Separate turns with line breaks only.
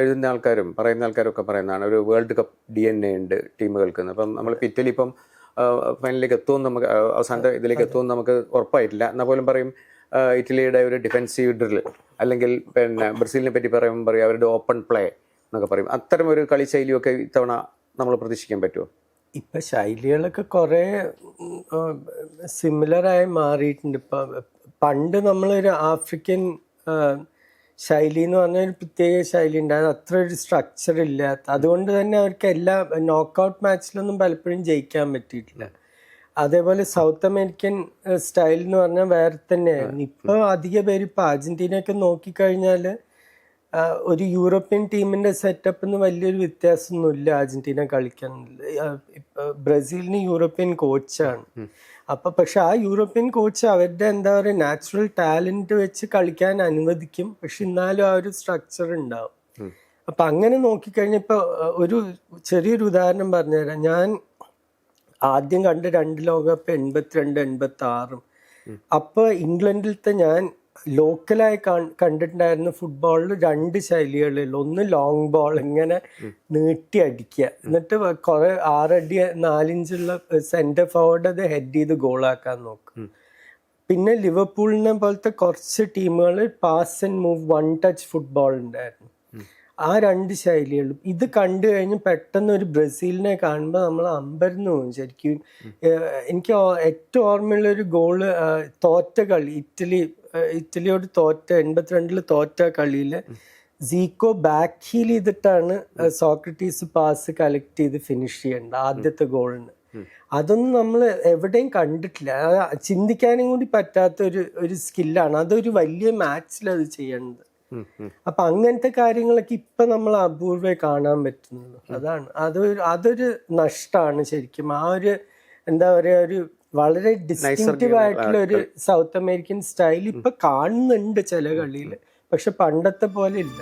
എഴുതുന്ന ആൾക്കാരും പറയുന്ന ആൾക്കാരും ഒക്കെ പറയുന്നതാണ്. ഒരു world cup D N A ഉണ്ട് ടീമുകൾക്ക്. അപ്പം നമ്മൾ ഇറ്റലി ഇപ്പം ഫൈനലിലേക്ക് എത്തുമെന്ന് നമുക്ക് അവസാനത്തെ ഇതിലേക്ക് എത്തുമെന്ന് നമുക്ക് ഉറപ്പായിട്ടില്ല. എന്നാൽ പോലും പറയും ഇറ്റലിയുടെ ഒരു ഡിഫെൻസീവ് ഡ്രിൽ അല്ലെങ്കിൽ പിന്നെ ബ്രസീലിനെ പറ്റി പറയുമ്പോൾ പറയും അവരുടെ ഓപ്പൺ പ്ലേ എന്നൊക്കെ പറയും. അത്തരം ഒരു കളി ശൈലിയൊക്കെ ഇത്തവണ നമ്മൾ പ്രതീക്ഷിക്കാൻ പറ്റുമോ
ഇപ്പം ശൈലികളൊക്കെ കുറേ സിമിലറായി മാറിയിട്ടുണ്ട്. ഇപ്പം പണ്ട് നമ്മളൊരു ആഫ്രിക്കൻ ശൈലി എന്ന് പറഞ്ഞാൽ ഒരു പ്രത്യേക ശൈലി ഉണ്ടായത് അത്ര ഒരു സ്ട്രക്ചർ ഇല്ലാത്ത അതുകൊണ്ട് തന്നെ അവർക്ക് എല്ലാ നോക്കൗട്ട് മാച്ചിലൊന്നും പലപ്പോഴും ജയിക്കാൻ പറ്റിയിട്ടില്ല. അതേപോലെ സൗത്ത് അമേരിക്കൻ സ്റ്റൈൽ എന്ന് പറഞ്ഞാൽ വേറെ തന്നെയായിരുന്നു. ഇപ്പോൾ അധിക പേര് ഇപ്പോൾ അർജന്റീനയൊക്കെ നോക്കിക്കഴിഞ്ഞാൽ ഒരു യൂറോപ്യൻ ടീമിന്റെ സെറ്റപ്പിന്ന് വലിയൊരു വ്യത്യാസമൊന്നുമില്ല. അർജന്റീന കളിക്കാൻ. ബ്രസീലിന് യൂറോപ്യൻ കോച്ചാണ്. അപ്പൊ പക്ഷെ ആ യൂറോപ്യൻ കോച്ച് അവരുടെ എന്താ പറയുക നാച്ചുറൽ ടാലന്റ് വെച്ച് കളിക്കാൻ അനുവദിക്കും. പക്ഷെ എന്നാലും ആ ഒരു സ്ട്രക്ചർ ഉണ്ടാവും. അപ്പൊ അങ്ങനെ നോക്കിക്കഴിഞ്ഞാൽ ഇപ്പൊ ഒരു ചെറിയൊരു ഉദാഹരണം പറഞ്ഞുതരാം. ഞാൻ ആദ്യം കണ്ട രണ്ട് ലോകകപ്പ് എൺപത്തിരണ്ട് എൺപത്തി ആറും അപ്പൊ ഇംഗ്ലണ്ടിലത്തെ ഞാൻ ലോക്കലായി കണ്ടിട്ടുണ്ടായിരുന്ന ഫുട്ബോളിൽ രണ്ട് ശൈലികളുള്ളൂ ഒന്ന് ലോങ് ബോൾ ഇങ്ങനെ നീട്ടി അടിക്കുക. എന്നിട്ട് കുറെ ആറടി നാലിഞ്ചുള്ള സെന്റർ ഫോർവേഡ് അത് ഹെഡ് ചെയ്ത് ഗോളാക്കാൻ നോക്കും. പിന്നെ ലിവർപൂളിനെ പോലത്തെ കുറച്ച് ടീമുകൾ pass and move one touch football ഉണ്ടായിരുന്നു. ആ രണ്ട് ശൈലികളും. ഇത് കണ്ടു കഴിഞ്ഞ് പെട്ടെന്ന് ഒരു ബ്രസീലിനെ കാണുമ്പോൾ നമ്മൾ അമ്പരന്ന് പോകും ശരിക്കും. എനിക്ക് ഏറ്റവും ഓർമ്മയുള്ള ഒരു ഗോൾ തോറ്റ കളി ഇറ്റലി ഇറ്റലിയോട് തോറ്റ എൺപത്തിരണ്ടിൽ തോറ്റ കളിയിൽ സീക്കോ ബാക്ക് ഹീൽ ചെയ്തിട്ടാണ് സോക്രട്ടീസ് പാസ് കളക്ട് ചെയ്ത് ഫിനിഷ് ചെയ്യേണ്ടത് ആദ്യത്തെ ഗോളിന് അതൊന്നും നമ്മൾ എവിടെയും കണ്ടിട്ടില്ല. ചിന്തിക്കാനും കൂടി പറ്റാത്ത ഒരു ഒരു സ്കില്ലാണ് അതൊരു വലിയ മാച്ചിൽ അത് ചെയ്യേണ്ടത്. അപ്പൊ അങ്ങനത്തെ കാര്യങ്ങളൊക്കെ ഇപ്പൊ നമ്മൾ അപൂർവേ കാണാൻ പറ്റുന്നുള്ളൂ. അതാണ്. അതൊരു അതൊരു നഷ്ടമാണ് ശരിക്കും. ആ ഒരു എന്താ പറയാ ഒരു വളരെ ഡിസ്റ്റിങ്റ്റീവ് ആയിട്ടുള്ള ഒരു സൗത്ത് അമേരിക്കൻ സ്റ്റൈൽ ഇപ്പൊ കാണുന്നുണ്ട് ചില കളിയിൽ പക്ഷെ പണ്ടത്തെ പോലെ ഇല്ല.